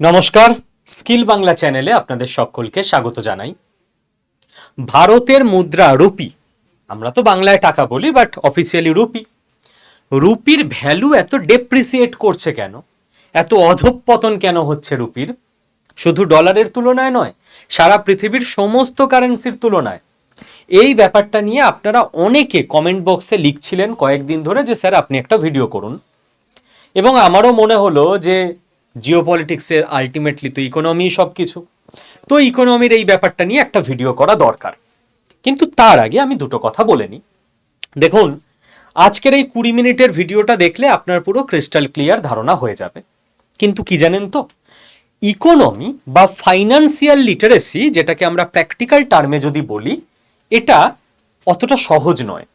নমস্কার। স্কিল বাংলা চ্যানেলে আপনাদের সকলকে স্বাগত জানাই। ভারতের মুদ্রা রুপি, আমরা তো বাংলায় টাকা বলি বাট অফিসিয়ালি রুপি। রুপির ভ্যালু এত ডেপ্রিসিয়েট করছে কেন? এত অধঃপতন কেন হচ্ছে রুপির? শুধু ডলারের তুলনায় নয়, সারা পৃথিবীর সমস্ত কারেন্সির তুলনায়। এই ব্যাপারটা নিয়ে আপনারা অনেকে কমেন্ট বক্সে লিখছিলেন কয়েকদিন ধরে যে, স্যার, আপনি একটা ভিডিও করুন। এবং আমারও মনে হলো যে জিও পলিটিক্সের আলটিমেটলি তো ইকোনমি সব কিছু তো ইকোনমির এই ব্যাপারটা নিয়ে একটা ভিডিও করা দরকার। কিন্তু তার আগে আমি দুটো কথা বলে নিই। দেখুন, আজকের এই কুড়ি মিনিটের ভিডিওটা দেখলে আপনার পুরো ক্রিস্টাল ক্লিয়ার ধারণা হয়ে যাবে। কিন্তু কি জানেন তো? ইকোনমি বা ফাইন্যান্সিয়াল লিটারেসি যেটাকে আমরা প্র্যাকটিক্যাল টার্মে যদি বলি, এটা অতটা সহজ নয়।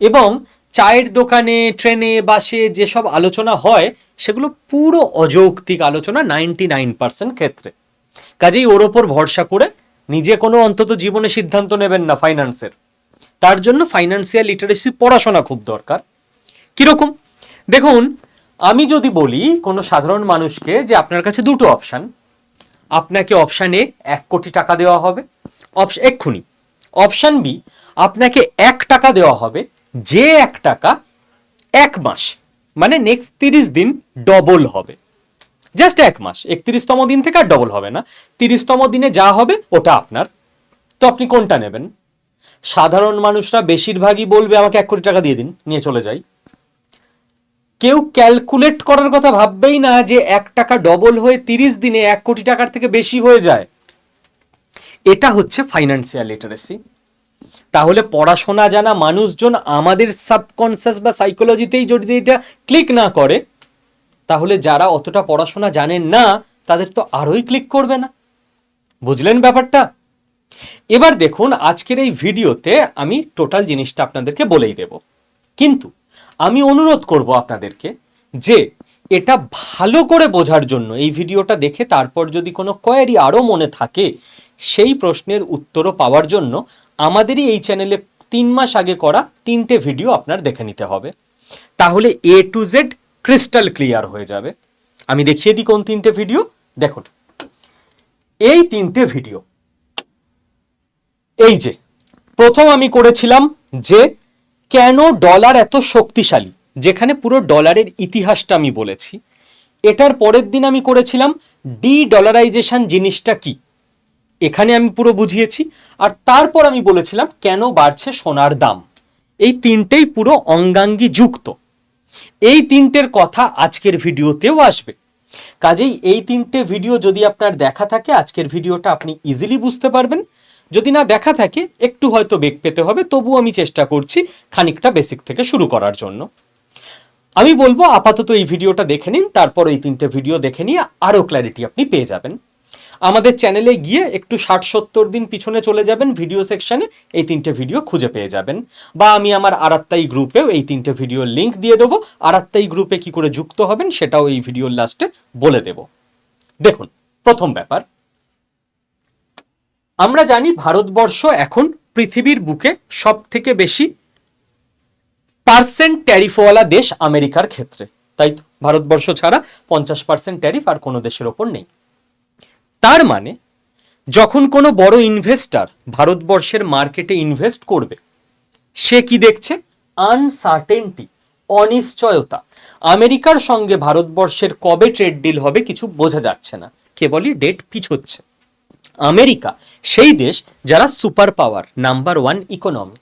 এবং চায়ের দোকানে, ট্রেনে, বাসে যেসব আলোচনা হয়, সেগুলো পুরো অযৌক্তিক আলোচনা নাইনটি নাইন পার্সেন্ট ক্ষেত্রে। কাজেই ওর ওপর ভরসা করে নিজে কোনো অন্তত জীবনে সিদ্ধান্ত নেবেন না ফাইন্যান্সের। তার জন্য ফাইন্যান্সিয়াল লিটারেসি পড়াশোনা খুব দরকার। কীরকম? দেখুন, আমি যদি বলি কোনো সাধারণ মানুষকে যে আপনার কাছে দুটো অপশান। আপনাকে অপশান এ এক কোটি টাকা দেওয়া হবে। অপশ, এক্ষুনি। অপশান বি, আপনাকে এক টাকা দেওয়া হবে যে এক টাকা এক মাস মানে নেক্সট তিরিশ দিন ডবল হবে। জাস্ট এক মাস, একত্রিশতম দিন থেকে আর ডবল হবে না। তিরিশতম দিনে যা হবে ওটা আপনার। তো আপনি কোনটা নেবেন? সাধারণ মানুষরা বেশিরভাগই বলবে, আমাকে এক কোটি টাকা দিয়ে দিন, নিয়ে চলে যাই। কেউ ক্যালকুলেট করার কথা ভাববেই না যে এক টাকা ডবল হয়ে তিরিশ দিনে এক কোটি টাকার থেকে বেশি হয়ে যায়। এটা হচ্ছে ফাইন্যান্সিয়াল লিটারেসি তাহলে পড়াশোনা জানা মানুষজন আমাদের সাবকনসিয়াস বা সাইকোলজিতেই যদি এটা ক্লিক না করে, তাহলে যারা অতটা পড়াশোনা জানেন না, তাদের তো আরোই ক্লিক করবে না। বুঝলেন ব্যাপারটা? এবার দেখুন, আজকের এই ভিডিওতে আমি টোটাল জিনিসটা আপনাদেরকে বলেই দেব। কিন্তু আমি অনুরোধ করব আপনাদেরকে যে এটা ভালো করে বোঝার জন্য এই ভিডিওটা দেখে তারপর যদি কোনো কোয়ারি আরও মনে থাকে সেই প্রশ্নের উত্তরও পাওয়ার জন্য আমাদেরই এই চ্যানেলে তিন মাস আগে করা তিনটে ভিডিও আপনার দেখে নিতে হবে। তাহলে A to Z crystal clear হয়ে যাবে। আমি দেখিয়ে দিই কোন তিনটে ভিডিও। দেখুন, এই তিনটে ভিডিও। এই যে, প্রথম আমি করেছিলাম যে কেন ডলার এত শক্তিশালী, যেখানে পুরো ডলারের ইতিহাসটা আমি বলেছি। এটার পরের দিন আমি করেছিলাম ডি ডলারাইজেশন জিনিসটা কি? এখানে আমি পুরো বুঝিয়েছি, আর তারপর আমি বলেছিলাম কেন বাড়ছে সোনার দাম। এই তিনটেই পুরো অঙ্গাঙ্গি যুক্ত। এই তিনটের কথা আজকের ভিডিওতেও আসবে। কাজেই এই তিনটে ভিডিও যদি আপনার দেখা থাকে, আজকের ভিডিওটা আপনি ইজিলি বুঝতে পারবেন। যদি না দেখা থাকে, একটু হয়তো বেগ পেতে হবে তবু আমি চেষ্টা করছি খানিকটা বেসিক থেকে শুরু করার জন্য। আমি বলব, আপাতত এই ভিডিওটা দেখে নিন, তারপর এই তিনটে ভিডিও দেখে নিয়ে আরও ক্ল্যারিটি আপনি পেয়ে যাবেন। আমাদের চ্যানেলে গিয়ে একটু ষাট সত্তর দিন পিছনে চলে যাবেন ভিডিও সেকশানে এই তিনটে ভিডিও খুঁজে পেয়ে যাবেন। বা আমি আমার আরাত্তাই গ্রুপেও এই তিনটে ভিডিওর লিঙ্ক দিয়ে দেবো। আরাত্তাই গ্রুপে কি করে যুক্ত হবেন সেটাও এই ভিডিওর লাস্টে বলে দেব। দেখুন, প্রথম ব্যাপার। আমরা জানি ভারতবর্ষ এখন পৃথিবীর বুকে সব থেকে বেশি পার্সেন্ট ট্যারিফওয়ালা দেশ আমেরিকার ক্ষেত্রে। তাই তো? ভারতবর্ষ ছাড়া পঞ্চাশ পার্সেন্ট ট্যারিফ আর কোনো দেশের ওপর নেই। তার মানে যখন কোনো বড় ইনভেস্টার ভারতবর্ষের মার্কেটে ইনভেস্ট করবে, সে কি দেখছে? আনসার্টেনটি অনিশ্চয়তা। আমেরিকার সঙ্গে ভারতবর্ষের কবে ট্রেড ডিল হবে কিছু বোঝা যাচ্ছে না, কেবলই ডেট পিছোচ্ছে। আমেরিকা, সেই দেশ যারা super power number one economy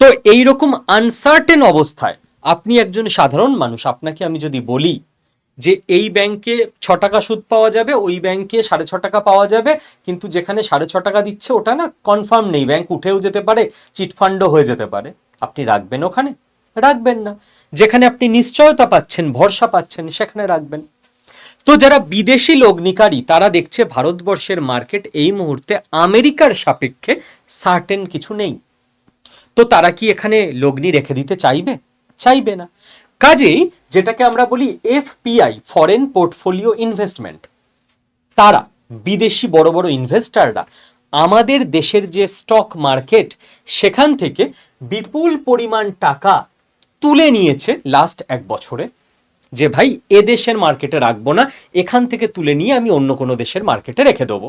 তো এই রকম আনসার্টেন অবস্থায় আপনি একজন সাধারণ মানুষ, আপনাকে আমি যদি বলি যে এই ব্যাংকে ছ টাকা সুদ পাওয়া যাবে, ওই ব্যাংকে সাড়ে ছ টাকা পাওয়া যাবে, কিন্তু যেখানে সাড়ে ছ টাকা দিচ্ছে, ওটা না কনফার্ম নেই। ব্যাংক উঠেও যেতে পারে চিটফান্ডও হয়ে যেতে পারে। আপনি রাখবেন ওখানে? রাখবেন না। যেখানে আপনি নিশ্চয়তা পাচ্ছেন, ভরসা পাচ্ছেন, সেখানে রাখবেন। তো যারা বিদেশি লগ্নিকারী, তারা দেখছে ভারতবর্ষের মার্কেট এই মুহূর্তে আমেরিকার সাপেক্ষে সার্টেন কিছু নেই। তো তারা কি এখানে লগ্নি রেখে দিতে চাইবে? চাইবে না। কাজেই যেটাকে আমরা বলি এফপিআই ফরেন পোর্টফোলিও ইনভেস্টমেন্ট তারা বিদেশি বড় বড় ইনভেস্টাররা আমাদের দেশের যে স্টক মার্কেট সেখান থেকে বিপুল পরিমাণ টাকা তুলে নিয়েছে লাস্ট এক বছরে। যে ভাই, এ দেশের মার্কেটে রাখব না, এখান থেকে তুলে নিয়ে আমি অন্য কোনো দেশের মার্কেটে রেখে দেবো।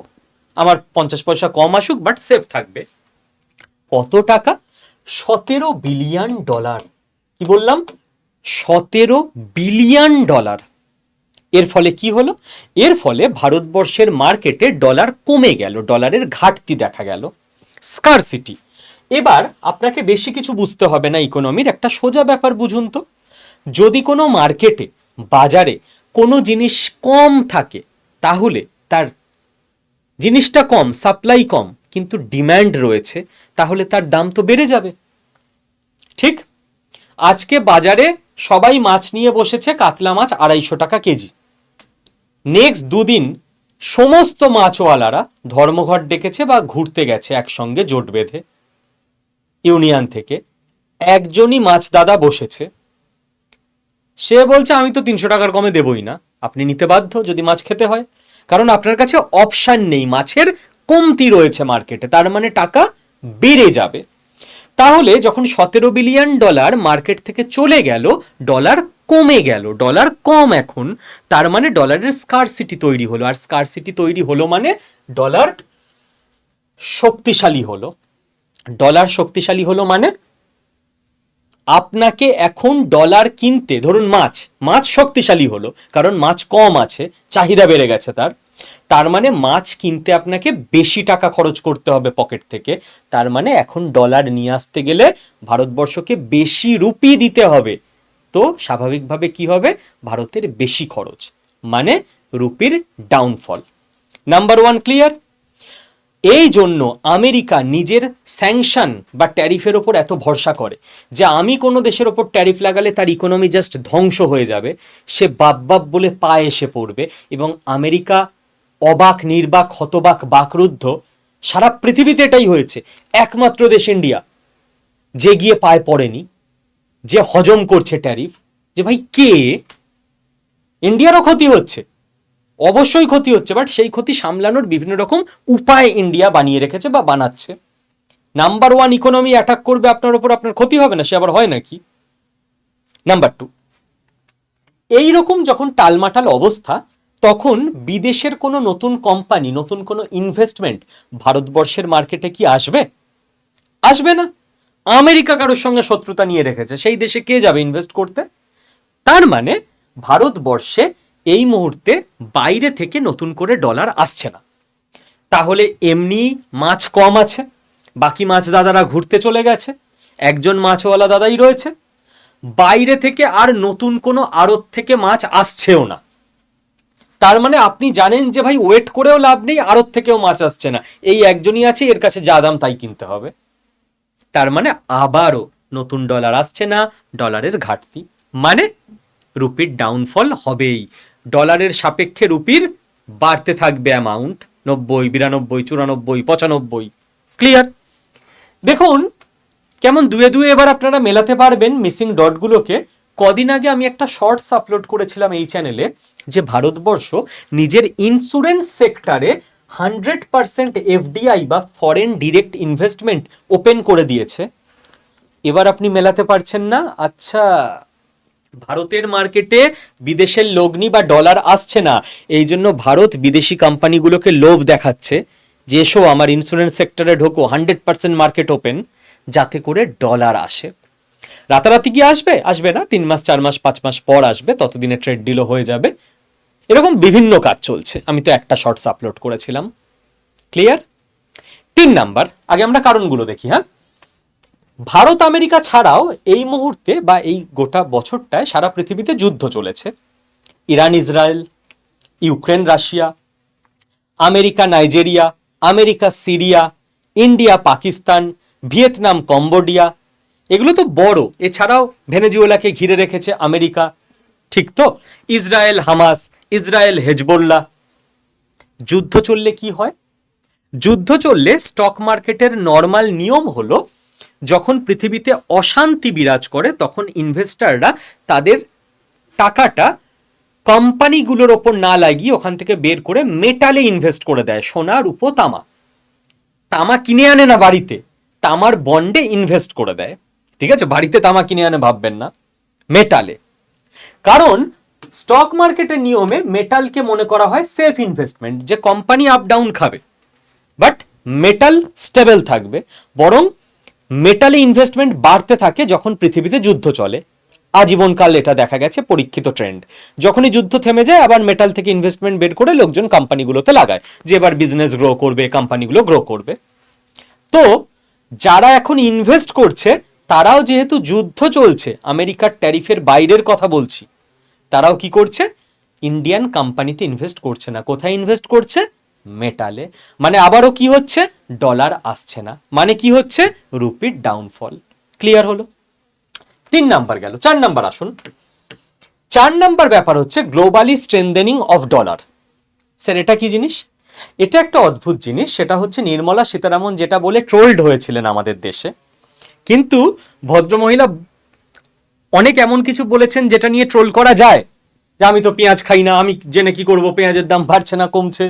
আমার পঞ্চাশ পয়সা কম আসুক বাট সেফ থাকবে। কত টাকা? সতেরো বিলিয়ন ডলার কি বললাম? সতেরো বিলিয়ন ডলার। এর ফলে কি হলো? এর ফলে ভারতবর্ষের মার্কেটে ডলার কমে গেল, ডলারের ঘাটতি দেখা গেল। স্কারসিটি। এবার আপনাকে বেশি কিছু বুঝতে হবে না ইকোনমির, একটা সোজা ব্যাপার বুঝুন তো। যদি কোনো মার্কেটে, বাজারে কোনো জিনিস কম থাকে, তাহলে তার জিনিসটা কম, সাপ্লাই কম, কিন্তু ডিম্যান্ড রয়েছে, তাহলে তার দাম তো বেড়ে যাবে। ঠিক? আজকে বাজারে সবাই মাছ নিয়ে বসেছে কাতলা মাছ আড়াইশো টাকা কেজি। নেক্সট দুদিন সমস্ত মাছওয়ালারা ধর্মঘট ডেকেছে বা ঘুরতে গেছে একসঙ্গে জোট বেঁধে। ইউনিয়ন থেকে একজনই মাছ দাদা বসেছে। সে বলছে, আমি তো তিনশো টাকার কমে দেবই না। আপনি নিতে বাধ্য যদি মাছ খেতে হয়। কারণ আপনার কাছে অপশান নেই। মাছের কমতি রয়েছে মার্কেটে। তার মানে টাকা বেড়ে যাবে। তাহলে যখন সতেরো বিলিয়ন ডলার মার্কেট থেকে চলে গেল, ডলার কমে গেল, ডলার কম এখন। তার মানে ডলারের স্কারসিটি তৈরি হলো। আর স্কারসিটি তৈরি হলো মানে ডলার শক্তিশালী হলো। ডলার শক্তিশালী হলো মানে আপনাকে এখন ডলার কিনতে, ধরুন মাছ মাছ শক্তিশালী হলো, কারণ মাছ কম আছে, চাহিদা বেড়ে গেছে তার। তার মানে মাছ কিনতে আপনাকে বেশি টাকা খরচ করতে হবে পকেট থেকে। তার মানে এখন ডলার নিয়ে আসতে গেলে ভারতবর্ষকে বেশি রুপি দিতে হবে। তো স্বাভাবিকভাবে কি হবে? ভারতের বেশি খরচ মানে রুপির ডাউনফল নাম্বার ওয়ান ক্লিয়ার এই জন্য আমেরিকা নিজের স্যাংশন বা ট্যারিফের ওপর এত ভরসা করে যে আমি কোনো দেশের ওপর ট্যারিফ লাগালে তার ইকোনমি জাস্ট ধ্বংস হয়ে যাবে। সে বাপ বাপ বলে পায়ে এসে পড়বে এবং আমেরিকা অবাক, নির্বাক, হতবাক, বাকরুদ্ধ, সারা পৃথিবীতে এটাই হয়েছে। একমাত্র দেশ ইন্ডিয়া, যে গিয়ে পায়ে পড়েনি, যে হজম করছে ট্যারিফ, যে ভাই কে? ইন্ডিয়ারও ক্ষতি হচ্ছে। অবশ্যই ক্ষতি হচ্ছে, বাট সেই ক্ষতি সামলানোর বিভিন্ন রকম উপায় ইন্ডিয়া বানিয়ে রেখেছে বা বানাচ্ছে। নাম্বার ওয়ান ইকোনমি অ্যাটাক করবে আপনার ওপর, আপনার ক্ষতি হবে না, সে আবার হয় নাকি? নাম্বার টু, এইরকম যখন টালমাটাল অবস্থা তখন বিদেশের কোনো নতুন কোম্পানি নতুন কোনো ইনভেস্টমেন্ট ভারতবর্ষের মার্কেটে কি আসবে? আসবে না। আমেরিকা কারোর সঙ্গে শত্রুতা নিয়ে রেখেছে। সেই দেশে কে যাবে ইনভেস্ট করতে? তার মানে ভারতবর্ষে এই মুহূর্তে বাইরে থেকে নতুন করে ডলার আসছে না। তাহলে এমনি মাছ কম আছে। বাকি মাছ দাদারা ঘুরতে চলে গেছে। একজন মাছওয়ালা দাদাই রয়েছে। বাইরে থেকে আর নতুন কোনো আড়ত থেকে মাছ আসছেও না। তার মানে আপনি জানেন যে ভাই ওয়েট করেও লাভ নেই, আড়ত থেকেও মাছ আসছে না। এই একজনই আছে, এর কাছে যা দাম তাই কিনতে হবে। তার মানে আবারও নতুন ডলার আসছে না ডলারের ঘাটতি। মানে রুপির ডাউনফল হবেই। ডলারের সাপেক্ষে রুপির বাড়তে থাকবে অ্যামাউন্ট নব্বই, বিরানব্বই, চুরানব্বই, পঁচানব্বই। ক্লিয়ার দেখুন, কেমন দুয়ে দুয়ে এবার আপনারা মেলাতে পারবেন মিসিং ডটগুলোকে কদিন আগে আমি একটা শর্টস আপলোড করেছিলাম এই চ্যানেলে যে ভারতবর্ষ নিজের ইন্স্যুরেন্স সেক্টরে হান্ড্রেড পার্সেন্ট এফডিআই বা ফরেন ডিরেক্ট ইনভেস্টমেন্ট ওপেন করে দিয়েছে। এবার আপনি মেলাতে পারছেন না। আচ্ছা ভারতের মার্কেটে বিদেশের লগ্নি বা ডলার আসছে না। এই জন্য ভারত বিদেশি কোম্পানিগুলোকে লোভ দেখাচ্ছে যে এসো আমার ইন্স্যুরেন্স সেক্টরে ঢোকো হান্ড্রেড পার্সেন্ট মার্কেট ওপেন যাতে করে ডলার আসে। রাতারাতি কি আসবে? আসবে না। তিন মাস, চার মাস, পাঁচ মাস পর আসবে। ততদিনে ট্রেড ডিলও হয়ে যাবে। এরকম বিভিন্ন কাজ চলছে। আমি তো একটা শর্টস আপলোড করেছিলাম। ক্লিয়ার তিন নাম্বার, আগে আমরা কারণগুলো দেখি হ্যাঁ? ভারত, আমেরিকা ছাড়াও এই মুহূর্তে বা এই গোটা বছরটায় সারা পৃথিবীতে যুদ্ধ চলেছে। Iran, Israel, Ukraine, Russia, America, Nigeria, America, Syria, India, Pakistan, Vietnam, Cambodia এগুলো তো বড়। এছাড়াও ভেনেজুয়েলাকে ঘিরে রেখেছে আমেরিকা। ঠিক তো? ইসরায়েল, হামাস, ইসরায়েল হেজবোল্লা যুদ্ধ চললে কি হয়? যুদ্ধ চললে স্টক মার্কেটের নর্মাল নিয়ম হলো, যখন পৃথিবীতে অশান্তি বিরাজ করে, তখন ইনভেস্টাররা তাদের টাকাটা কোম্পানিগুলোর ওপর না লাগিয়ে ওখান থেকে বের করে মেটালে ইনভেস্ট করে দেয় সোনা রূপো তামা। তামা কিনে আনে না বাড়িতে, তামার বন্ডে ইনভেস্ট করে দেয়। ঠিক আছে? বাড়িতে তামা কিনে আনে ভাববেন না। মেটালে। কারণ স্টক মার্কেটের নিয়মে মেটালকে মনে করা হয় সেফ ইনভেস্টমেন্ট যে কোম্পানি আপ ডাউন খাবে। বাট মেটাল স্টেবল থাকবে। বরং মেটালে ইনভেস্টমেন্ট বাড়তে থাকে যখন পৃথিবীতে যুদ্ধ চলে। আজীবনকাল এটা দেখা গেছে পরীক্ষিত ট্রেন্ড যখনই যুদ্ধ থেমে যায়, আবার মেটাল থেকে ইনভেস্টমেন্ট বের করে লোকজন কোম্পানিগুলোতে লাগায়। যে এবার বিজনেস গ্রো করবে কোম্পানিগুলো গ্রো করবে। তো, যারা এখন ইনভেস্ট করছে তারাও যেহেতু যুদ্ধ চলছে, আমেরিকার ট্যারিফের বাইরের কথা বলছি, তারাও কি করছে? ইন্ডিয়ান কোম্পানিতে ইনভেস্ট করছে না। কোথায় ইনভেস্ট করছে? মেটালে। মানে আবারও কি হচ্ছে? ডলার আসছে না। মানে কি হচ্ছে? রুপির ডাউনফল ক্লিয়ার হলো? তিন নাম্বার গেল। চার নাম্বার আসুন। চার নাম্বার ব্যাপার হচ্ছে globally strengthening of dollar sir, এটা কি জিনিস? এটা একটা অদ্ভুত জিনিস। সেটা হচ্ছে নির্মলা সীতারামন যেটা বলে ট্রোলড হয়েছিলেন আমাদের দেশে। কিন্তু ভদ্রমহিলা অনেক এমন কিছু বলেছেন যেটা নিয়ে ট্রোল করা যায়। যে আমি তো পেঁয়াজ খাই না, আমি জেনে কি করব, পেঁয়াজের দাম বাড়ছে না, কমছে।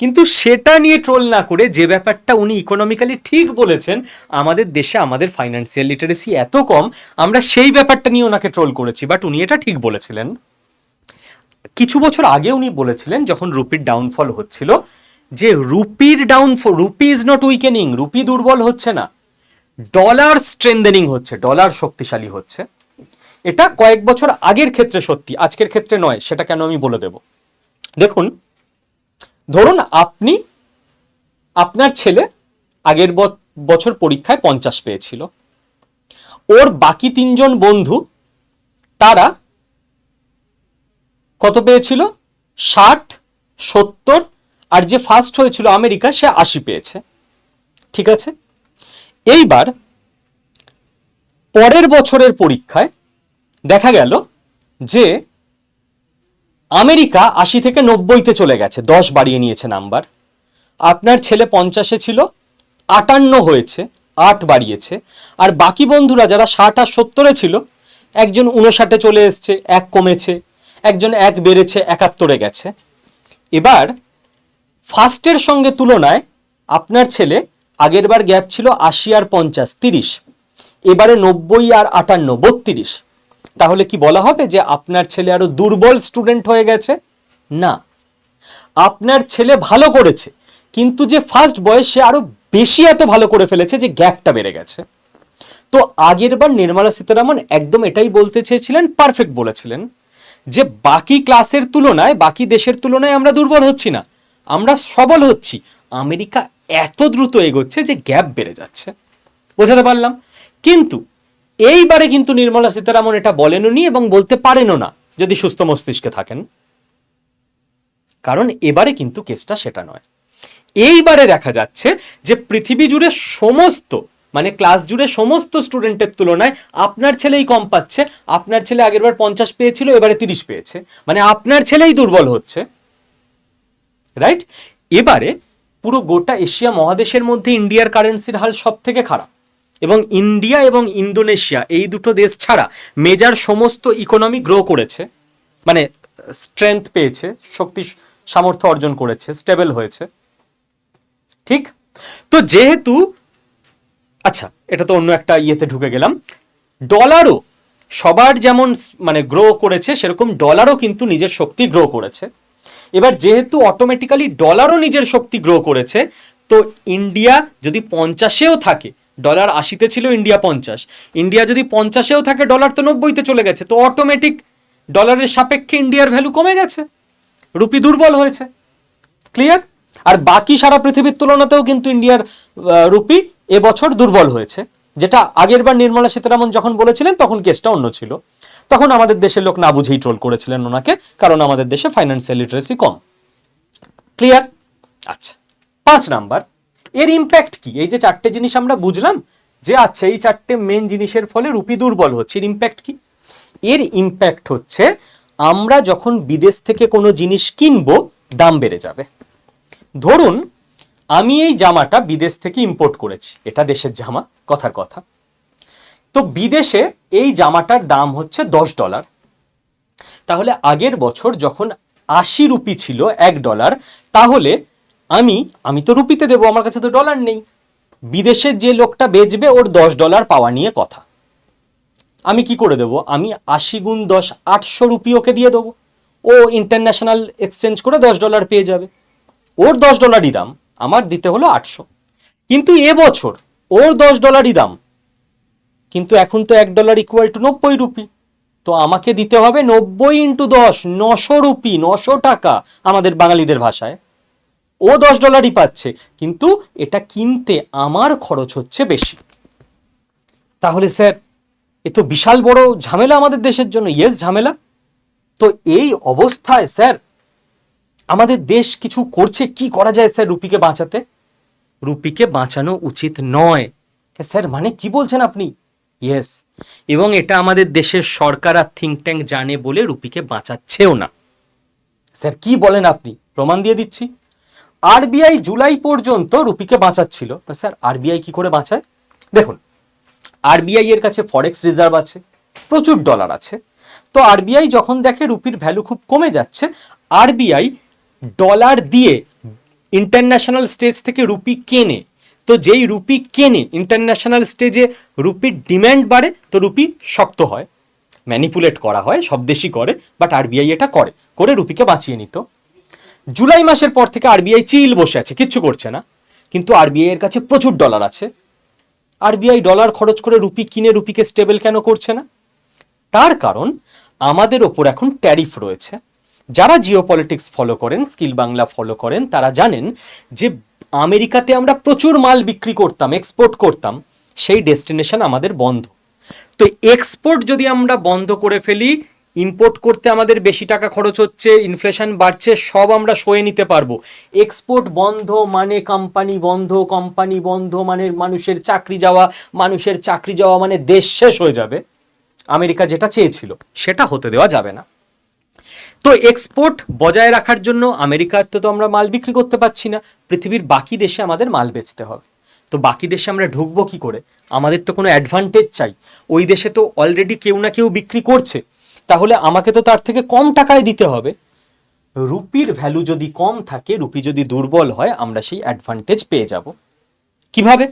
কিন্তু সেটা নিয়ে ট্রোল না করে যে ব্যাপারটা উনি ইকোনমিক্যালি ঠিক বলেছেন, আমাদের দেশে আমাদের ফাইন্যান্সিয়াল লিটারেসি এত কম, আমরা সেই ব্যাপারটা নিয়ে ওনাকে ট্রোল করেছি। বাট উনি এটা ঠিক বলেছিলেন। কিছু বছর আগে উনি বলেছিলেন, যখন রুপির ডাউনফল হচ্ছিল, যে রুপির downfall rupee is not weakening rupee দুর্বল হচ্ছে না। ডলার স্ট্রেন্দেনিং হচ্ছে, ডলার শক্তিশালী হচ্ছে। এটা কয়েক বছর আগের ক্ষেত্রে সত্যি, আজকের ক্ষেত্রে নয়, সেটা কেন আমি বলে দেব? দেখুন, ধরুন আপনি, আপনার ছেলে আগের বছর পরীক্ষায় পঞ্চাশ পেয়েছিল। ওর বাকি তিনজন বন্ধু, তারা কত পেয়েছিল? ষাট, সত্তর, আর যে ফার্স্ট হয়েছিল আমেরিকা, সে আশি পেয়েছে। ঠিক আছে? এইবার পরের বছরের পরীক্ষায় দেখা গেল যে আমেরিকা আশি থেকে নব্বইতে চলে গেছে, দশ বাড়িয়ে নিয়েছে নাম্বার। আপনার ছেলে পঞ্চাশে ছিল, আটান্ন হয়েছে, আট বাড়িয়েছে। আর বাকি বন্ধুরা যারা ষাট আর সত্তরে ছিল, একজন উনষাটে চলে এসছে, এক কমেছে, একজন এক বেড়েছে, একাত্তরে গেছে। এবার ফার্স্টের সঙ্গে তুলনায় আপনার ছেলে আগেরবার গ্যাপ ছিল আশি আর পঞ্চাশ, তিরিশ। এবারে নব্বই আর আটান্ন, বত্রিশ। তাহলে কি বলা হবে যে আপনার ছেলে আরও দুর্বল স্টুডেন্ট হয়ে গেছে? না। আপনার ছেলে ভালো করেছে, কিন্তু যে ফার্স্ট বয়স সে আরও বেশি এত ভালো করে ফেলেছে যে গ্যাপটা বেড়ে গেছে। তো আগেরবার নির্মলা সীতারামন একদম এটাই বলতে চেয়েছিলেন পারফেক্ট বলেছিলেন, যে বাকি ক্লাসের তুলনায়, বাকি দেশের তুলনায় আমরা দুর্বল হচ্ছি না। আমরা সবল হচ্ছি। আমেরিকা এত দ্রুত এগোচ্ছে যে গ্যাপ বেড়ে যাচ্ছে। বোঝাতে পারলাম? কিন্তু এইবারে কিন্তু নির্মলা সীতারামন এটা বলেননি এবং বলতে পারেনও না, যদি সুস্থ মস্তিষ্কে থাকেন। কারণ এবারে কিন্তু কেসটা সেটা নয়। এইবারে দেখা যাচ্ছে যে পৃথিবী জুড়ে সমস্ত মানে ক্লাস জুড়ে সমস্ত স্টুডেন্টের তুলনায় আপনার ছেলেই কম পাচ্ছে, আপনার ছেলে আগেরবার পঞ্চাশ পেয়েছিল, এবারে তিরিশ পেয়েছে। মানে আপনার ছেলেই দুর্বল হচ্ছে। রাইট? এবারে পুরো গোটা এশিয়া মহাদেশের মধ্যে ইন্ডিয়ার কারেন্সির হাল সব থেকে খারাপ। এবং ইন্ডিয়া এবং ইন্দোনেশিয়া, এই দুটো দেশ ছাড়া মেজার সমস্ত ইকোনমি গ্রো করেছে মানে স্ট্রেংথ পেয়েছে, শক্তি, সামর্থ্য অর্জন করেছে স্টেবল হয়েছে। ঠিক? তো যেহেতু আচ্ছা এটা তো অন্য একটা ইয়েতে ঢুকে গেলাম। ডলারও সবার যেমন মানে গ্রো করেছে, সেরকম ডলারও কিন্তু নিজের শক্তি গ্রো করেছে। এবার যেহেতু অটোমেটিক্যালি ডলারও নিজের শক্তি গ্রো করেছে, তো ইন্ডিয়া যদি পঞ্চাশেও থাকে ডলার আশিতে ছিল ইন্ডিয়া পঞ্চাশ। ইন্ডিয়া যদি পঞ্চাশেও থাকে ডলার তো নব্বইতে চলে গেছে, তো অটোমেটিক ডলারের সাপেক্ষে ইন্ডিয়ার ভ্যালু কমে গেছে। রুপি দুর্বল হয়েছে। ক্লিয়ার আর বাকি সারা পৃথিবীর তুলনাতেও কিন্তু ইন্ডিয়ার রুপি এবছর দুর্বল হয়েছে। যেটা আগেরবার নির্মলা সীতারামন যখন বলেছিলেন, তখন কেসটা অন্য ছিল। তখন আমাদের দেশের লোক না বুঝেই ট্রোল করেছিলেন ওনাকে, কারণ আমাদের দেশে ফাইন্যান্সিয়াল লিটারেসি কম। ক্লিয়ার আচ্ছা পাঁচ নাম্বার, এর ইম্প্যাক্ট কি? এই যে চারটে জিনিস আমরা বুঝলাম যে আচ্ছা এই চারটে মেন জিনিসের ফলে রুপি দুর্বল হচ্ছে, এর ইম্প্যাক্ট কি? এর ইম্প্যাক্ট হচ্ছে আমরা যখন বিদেশ থেকে কোনো জিনিস কিনবো, দাম বেড়ে যাবে। ধরুন, আমি এই জামাটা বিদেশ থেকে ইম্পোর্ট করেছি, এটা দেশের জামা, কথার কথা। তো বিদেশে এই জামাটার দাম হচ্ছে দশ ডলার। তাহলে আগের বছর যখন আশি রুপি ছিল এক ডলার, তাহলে আমি আমি তো রুপিতে দেবো, আমার কাছে তো ডলার নেই। বিদেশের যে লোকটা বেচবে, ওর দশ ডলার পাওয়া নিয়ে কথা। আমি কি করে দেবো? আমি আশি গুণ দশ, আটশো রুপি ওকে দিয়ে দেবো। ও ইন্টারন্যাশনাল এক্সচেঞ্জ করে দশ ডলার পেয়ে যাবে। ওর দশ ডলারই দাম, আমার দিতে হলো আটশো। কিন্তু এবছর ওর দশ ডলারই দাম কিন্তু এখন তো এক ডলার ইকুয়াল টু নব্বই রুপি। তো আমাকে দিতে হবে নব্বই ইন্টু দশ, নশো রুপি, নশো টাকা আমাদের বাঙালিদের ভাষায়। ও দশ ডলারই পাচ্ছে, কিন্তু এটা কিনতে আমার খরচ হচ্ছে বেশি। তাহলে স্যার, এ তো বিশাল বড় ঝামেলা আমাদের দেশের জন্য। ইয়েস ঝামেলা। তো এই অবস্থায় স্যার, আমাদের দেশ কিছু করছে, কি করা যায় স্যার রুপিকে বাঁচাতে? রুপিকে বাঁচানো উচিত নয়। স্যার মানে কি বলছেন আপনি? ইয়েস এবং এটা আমাদের দেশের সরকার আর থিঙ্ক ট্যাঙ্ক জানে বলে রুপিকে বাঁচাচ্ছেও না। স্যার কি বলেন আপনি? প্রমাণ দিয়ে দিচ্ছি। আরবিআই জুলাই পর্যন্ত রুপিকে বাঁচাচ্ছিল। স্যার আরবিআই কি করে বাঁচায়? দেখুন আরবিআই এর কাছে ফরেক্স রিজার্ভ আছে, প্রচুর ডলার আছে। তো আরবিআই যখন দেখে রুপির ভ্যালু খুব কমে যাচ্ছে আরবিআই ডলার দিয়ে ইন্টারন্যাশনাল স্টেজ থেকে রুপি কেনে। তো যেই রুপি কেনে ইন্টারন্যাশনাল স্টেজে রুপির ডিম্যান্ড বাড়ে, তো রুপি শক্ত হয় ম্যানিপুলেট করা হয়, সব দেশই করে বাট আরবিআই এটা করে করে রুপিকে বাঁচিয়ে নিত। জুলাই মাসের পর থেকে আরবিআই চিল বসে আছে, কিচ্ছু করছে না, কিন্তু আরবিআই এর কাছে প্রচুর ডলার আছে। আরবিআই ডলার খরচ করে রুপি কিনে রুপিকে স্টেবল কেন করছে না? তার কারণ, আমাদের ওপর এখন ট্যারিফ রয়েছে। যারা জিও ফলো করেন স্কিল বাংলা ফলো করেন, তারা জানেন যে আমেরিকাতে আমরা প্রচুর মাল বিক্রি করতাম এক্সপোর্ট করতাম, সেই ডেস্টিনেশন আমাদের বন্ধ। তো এক্সপোর্ট যদি আমরা বন্ধ করে ফেলি ইম্পোর্ট করতে আমাদের বেশি টাকা খরচ হচ্ছে ইনফ্লেশন বাড়ছে, সব আমরা সয়ে নিতে পারব। এক্সপোর্ট বন্ধ মানে কোম্পানি বন্ধ কোম্পানি বন্ধ মানে মানুষের চাকরি যাওয়া, মানুষের চাকরি যাওয়া মানে দেশ শেষ হয়ে যাবে। আমেরিকা যেটা চেয়েছিল, সেটা হতে দেওয়া যাবে না। তো এক্সপোর্ট বজায় রাখার জন্য আমেরিকাতে তো আমরা মাল বিক্রি করতে পারছি না, পৃথিবীর বাকি দেশে আমাদের মাল বেচতে হবে। তো বাকি দেশে আমরা ঢুকবো কি করে? আমাদের তো কোনো অ্যাডভান্টেজ চাই। ওই দেশে তো অলরেডি কেউ না কেউ বিক্রি করছে। তাহলে আমাকে তো তার থেকে কম টাকায় দিতে হবে। রুপির ভ্যালু যদি কম থাকে, রুপি যদি দুর্বল হয়, আমরা সেই অ্যাডভান্টেজ পেয়ে যাব। কীভাবে?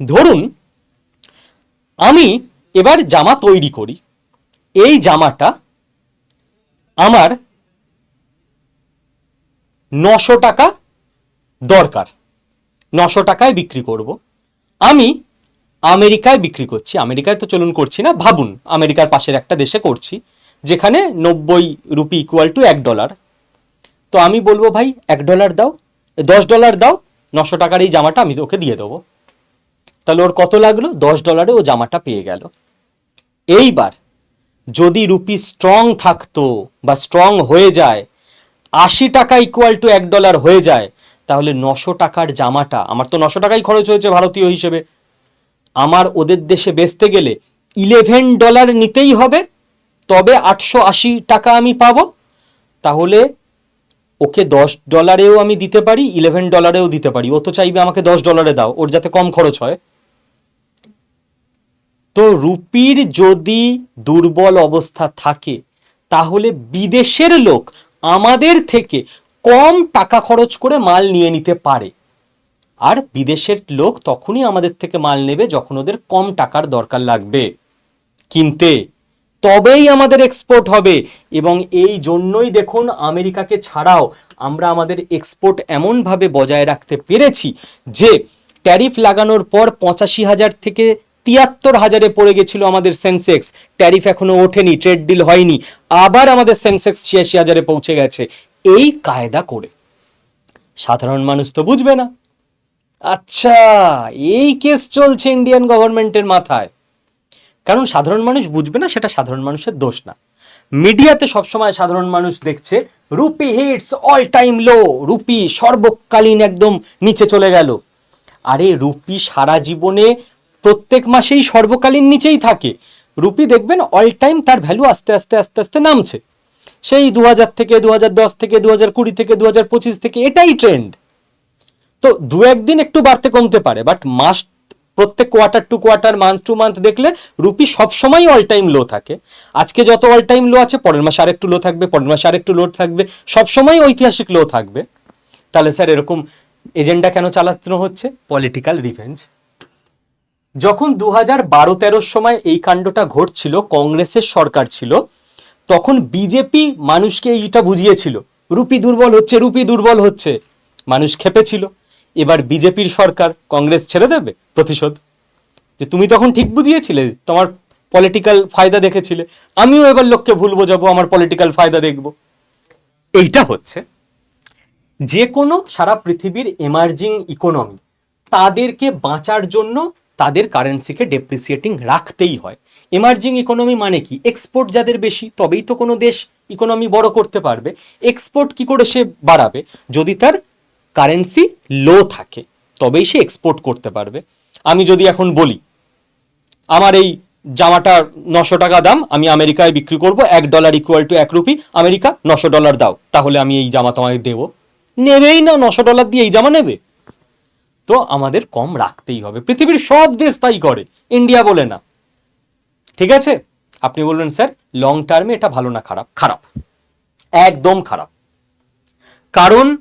ধরুন, আমি এবার জামা তৈরি করি। এই জামাটা আমার নশো টাকা দরকার। নশো টাকায় বিক্রি করব। আমি আমেরিকায় বিক্রি করছি। আমেরিকায় তো চলুন করছি না, ভাবুন। আমেরিকার পাশের একটা দেশে করছি, যেখানে নব্বই রুপি ইকুয়াল টু এক ডলার তো আমি বলব, ভাই, এক ডলার দাও, দশ ডলার দাও, নশো টাকার এই জামাটা আমি ওকে দিয়ে দেবো। তাহলে ওর কত লাগল? দশ ডলারে ও জামাটা পেয়ে গেল। এইবার যদি রুপি স্ট্রং থাকতো বা স্ট্রং হয়ে যায়, আশি টাকা ইকুয়াল টু এক ডলার হয়ে যায়, তাহলে নশো টাকার জামাটা, আমার তো নশো টাকাই খরচ হয়েছে ভারতীয় হিসেবে, আমার ওদের দেশে বেচতে গেলে ইলেভেন ডলার নিতেই হবে, তবে আটশো আশি টাকা আমি পাবো, তাহলে ওকে দশ ডলারেও আমি দিতে পারি ইলেভেন ডলারেও দিতে পারি, ও তো চাইবে আমাকে দশ ডলারে দাও, ওর যাতে কম খরচ হয়। তো রুপির যদি দুর্বল অবস্থা থাকে, তাহলে বিদেশের লোক আমাদের থেকে কম টাকা খরচ করে মাল নিয়ে নিতে পারে। আর বিদেশের লোক তখনই আমাদের থেকে মাল নেবে যখন ওদের কম টাকার দরকার লাগবে। কিনতে তবেই আমাদের এক্সপোর্ট হবে এবং এই জন্যই দেখুন আমেরিকাকে ছাড়াও আমরা আমাদের এক্সপোর্ট এমনভাবে বজায় রাখতে পেরেছি যে ট্যারিফ লাগানোর পর পঁচাশি হাজার থেকে তিয়াত্তর হাজারে পড়ে গেছিল আমাদের সেন্সেক্স। ট্যারিফ এখনও ওঠেনি, ট্রেড ডিল হয়নি। আবার আমাদের সেন্সেক্স ছিয়াশি হাজারে পৌঁছে গেছে। এই কায়দা করে। সাধারণ মানুষ তো বুঝবে না। আচ্ছা এই কেস চলছে ইন্ডিয়ান গভর্নমেন্টের মাথায়। কারণ সাধারণ মানুষ বুঝবে না, সেটা সাধারণ মানুষের দোষ না। মিডিয়াতে সবসময় সাধারণ মানুষ দেখছে, rupee hits all time low rupee সর্বকালীন একদম নিচে চলে গেল। আরে রুপি সারা জীবনে প্রত্যেক মাসেই সর্বকালীন নিচেই থাকে। রুপি দেখবেন অল টাইম তার ভ্যালু আস্তে আস্তে আস্তে আস্তে নামছে। সেই দু হাজার থেকে দু হাজার দশ থেকে দু হাজার কুড়ি থেকে দু হাজার পঁচিশ থেকে এটাই ট্রেন্ড তো দু একদিন একটু বাড়তে কমতে পারে বাট মাস, প্রত্যেক quarter to quarter month to month দেখলে রুপি সবসময় অল টাইম লো থাকে। আজকে যত অল টাইম লো আছে, পরের মাসে আরেকটু লো থাকবে, পরের মাসে আরেকটু লো থাকবে সবসময় ঐতিহাসিক লো থাকবে। তাহলে স্যার এরকম এজেন্ডা কেন চালানো হচ্ছে? পলিটিক্যাল রিভেঞ্জ যখন দু হাজার বারো তেরোর সময় এই কাণ্ডটা ঘটছিল, কংগ্রেসের সরকার ছিল, তখন বিজেপি মানুষকে এইটা বুঝিয়েছিল, রুপি দুর্বল হচ্ছে, রুপি দুর্বল হচ্ছে। মানুষ খেপেছিল। এবার বিজেপির সরকার কংগ্রেস ছেড়ে দেবে, প্রতিশোধ। যে তুমি তখন ঠিক বুঝিয়েছিলে, তোমার পলিটিক্যাল ফায়দা দেখেছিলে। আমিও এবার লোককে ভুল বোঝাবো, আমার পলিটিক্যাল ফায়দা দেখব। এইটা হচ্ছে, যে কোনো সারা পৃথিবীর এমার্জিং ইকোনমি তাদেরকে বাঁচার জন্য তাদের কারেন্সিকে ডেপ্রিসিয়েটিং রাখতেই হয়। এমার্জিং ইকোনমি মানে কি? এক্সপোর্ট যাদের বেশি, তবেই তো কোনো দেশ ইকোনমি বড় করতে পারবে। এক্সপোর্ট কি করে সে বাড়াবে? যদি তার কারেন্সি লো থাকে, তবেই সে এক্সপোর্ট করতে পারবে। আমি যদি এখন বলি, আমার এই জামাটা নশো টাকা দাম, আমি আমেরিকায় বিক্রি করব, এক ডলার ইকুয়াল টু এক রুপি আমেরিকা, নশো ডলার দাও, তাহলে আমি এই জামা তোমাকে দেবো। নেবেই না, নশো ডলার দিয়ে এই জামা নেবে? তো আমাদের কম রাখতেই হবে। পৃথিবীর সব দেশ তাই করে। ইন্ডিয়া বলে না। ঠিক আছে? আপনি বলবেন, স্যার লং টার্মে এটা ভালো না, খারাপ? খারাপ। একদম খারাপ। কারণ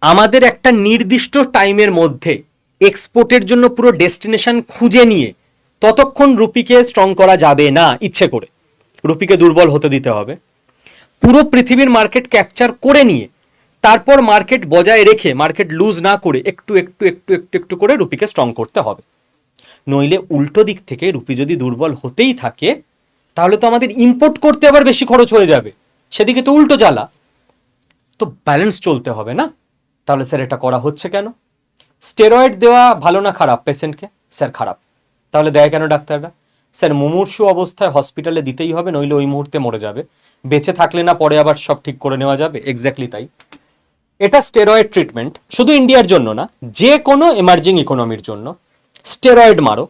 আমাদের একটা নির্দিষ্ট টাইমের মধ্যে এক্সপোর্টের জন্য পুরো ডেস্টিনেশন খুঁজে নিয়ে ততক্ষণ রুপিকে স্ট্রং করা যাবে না, ইচ্ছে করে। রুপিকে দুর্বল হতে দিতে হবে। পুরো পৃথিবীর মার্কেট ক্যাপচার করে নিয়ে তারপর মার্কেট বজায় রেখে মার্কেট লুজ না করে একটু একটু একটু একটু একটু করে রুপিকে স্ট্রং করতে হবে। নইলে উল্টো দিক থেকে রুপি যদি দুর্বল হতেই থাকে, তাহলে তো আমাদের ইম্পোর্ট করতে আবার বেশি খরচ হয়ে যাবে। সেদিকে তো উল্টো জ্বালা। তো ব্যালেন্স চলতে হবে না? তাহলে স্যার এটা করা হচ্ছে কেন? স্টেরয়েড দেওয়া ভালো না খারাপ? পেশেন্টকে স্যার খারাপ। তাহলে দেয় কেন ডাক্তাররা? স্যার মুমূর্ষু অবস্থায় হসপিটালে দিতেই হবে, নইলে ওই মুহূর্তে মরে যাবে। বেঁচে থাকলে না পরে আবার সব ঠিক করে নেওয়া যাবে? এক্স্যাক্টলি তাই। এটা স্টেরয়েড ট্রিটমেন্ট শুধু ইন্ডিয়ার জন্য না, যে কোনো এমার্জিং ইকোনমির জন্য। স্টেরয়েড মারো,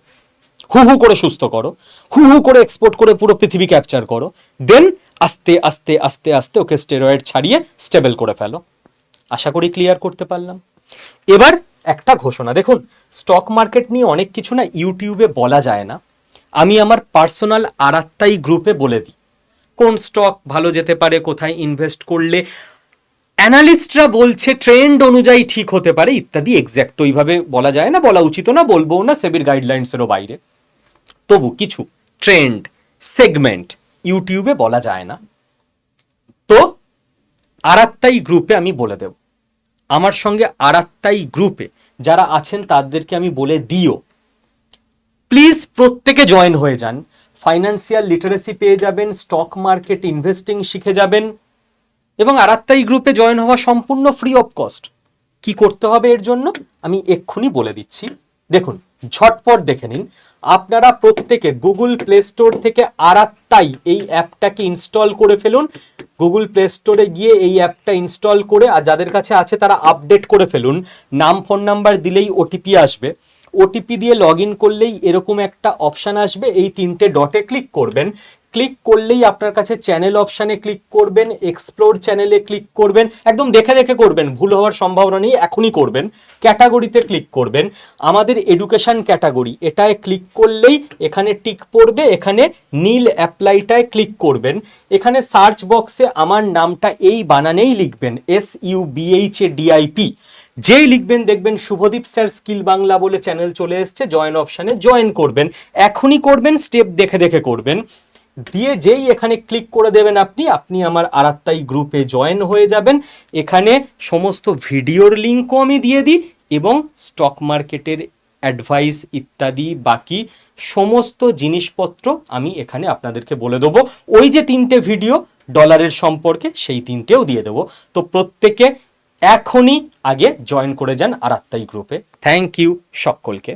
হু হু করে সুস্থ করো, হু হু করে এক্সপোর্ট করে পুরো পৃথিবী ক্যাপচার করো দেন আস্তে আস্তে আস্তে আস্তে ওকে স্টেরয়েড ছাড়িয়ে স্টেবল করে ফেলো। আশা করি ক্লিয়ার করতে পারলাম। এবার একটা ঘোষণা, দেখুন স্টক মার্কেট নিয়ে অনেক কিছু না ইউটিউবে বলা যায় না। আমি আমার পার্সোনাল আরাত্তাই গ্রুপে বলে দিই। কোন স্টক ভালো যেতে পারে, কোথায় ইনভেস্ট করলে অ্যানালিস্টরা বলছে ট্রেন্ড অনুযায়ী ঠিক হতে পারে, ইত্যাদি এক্স্যাক্ট তো এইভাবে বলা যায় না, বলা উচিত না বলব না, সেবির গাইডলাইন্সেরও বাইরে। তবু কিছু ট্রেন্ড সেগমেন্ট ইউটিউবে বলা যায় না। তো, আরাত্তাই গ্রুপে আমি বলে দেব। আমার সঙ্গে আরাত্তাই গ্রুপে যারা আছেন, তাদেরকে আমি বলে দিও। প্লিজ প্রত্যেকে জয়েন হয়ে যান। ফাইন্যান্সিয়াল লিটারেসি পেয়ে যাবেন স্টক মার্কেট ইনভেস্টিং শিখে যাবেন। এবং আরাত্তাই গ্রুপে জয়েন হওয়া সম্পূর্ণ ফ্রি অফ কস্ট কি করতে হবে এর জন্য? আমি এক্ষুনি বলে দিচ্ছি। দেখুন, ঝটপট দেখে নিন। আপনারা প্রত্যেকে গুগল প্লে স্টোর থেকে আরাত্তাই এই অ্যাপটাকে ইনস্টল করে ফেলুন। গুগল প্লে স্টোরে গিয়ে এই অ্যাপটা ইনস্টল করে, আর যাদের কাছে আছে তারা আপডেট করে ফেলুন। নাম ফোন নাম্বার দিলেই ওটিপি আসবে। ওটিপি দিয়ে লগ করলেই এরকম একটা অপশান আসবে। এই তিনটে ডটে ক্লিক করবেন। ক্লিক করলেই আপনার কাছে চ্যানেল অপশানে ক্লিক করবেন এক্সপ্লোর চ্যানেলে ক্লিক করবেন, একদম দেখে দেখে করবেন, ভুল হওয়ার সম্ভাবনা নেই, এখনই করবেন ক্যাটাগরিতে ক্লিক করবেন। আমাদের এডুকেশন ক্যাটাগরি এটায় ক্লিক করলেই এখানে টিক পড়বে, এখানে নীল অ্যাপ্লাইটায় ক্লিক করবেন। এখানে সার্চ বক্সে আমার নামটা এই বানানেই লিখবেন S U B H A D I P যেই লিখবেন, দেখবেন শুভদীপ স্যার স্কিল বাংলা বলে চ্যানেল চলে এসছে জয়েন অপশানে জয়েন করবেন। এখনই করবেন স্টেপ দেখে দেখে করবেন। দিয়ে যেই এখানে ক্লিক করে দেবেন আপনি আপনি আমার আরাত্তাই গ্রুপে জয়েন হয়ে যাবেন। এখানে সমস্ত ভিডিওর লিঙ্কও আমি দিয়ে দিই এবং স্টক মার্কেটের অ্যাডভাইস ইত্যাদি বাকি সমস্ত জিনিসপত্র আমি এখানে আপনাদেরকে বলে দেবো। ওই যে তিনটে ভিডিও ডলারের সম্পর্কে সেই তিনটেও দিয়ে দেবো। তো প্রত্যেকে এখনই আগে জয়েন করে যান আরাত্তাই গ্রুপে থ্যাংক ইউ সকলকে।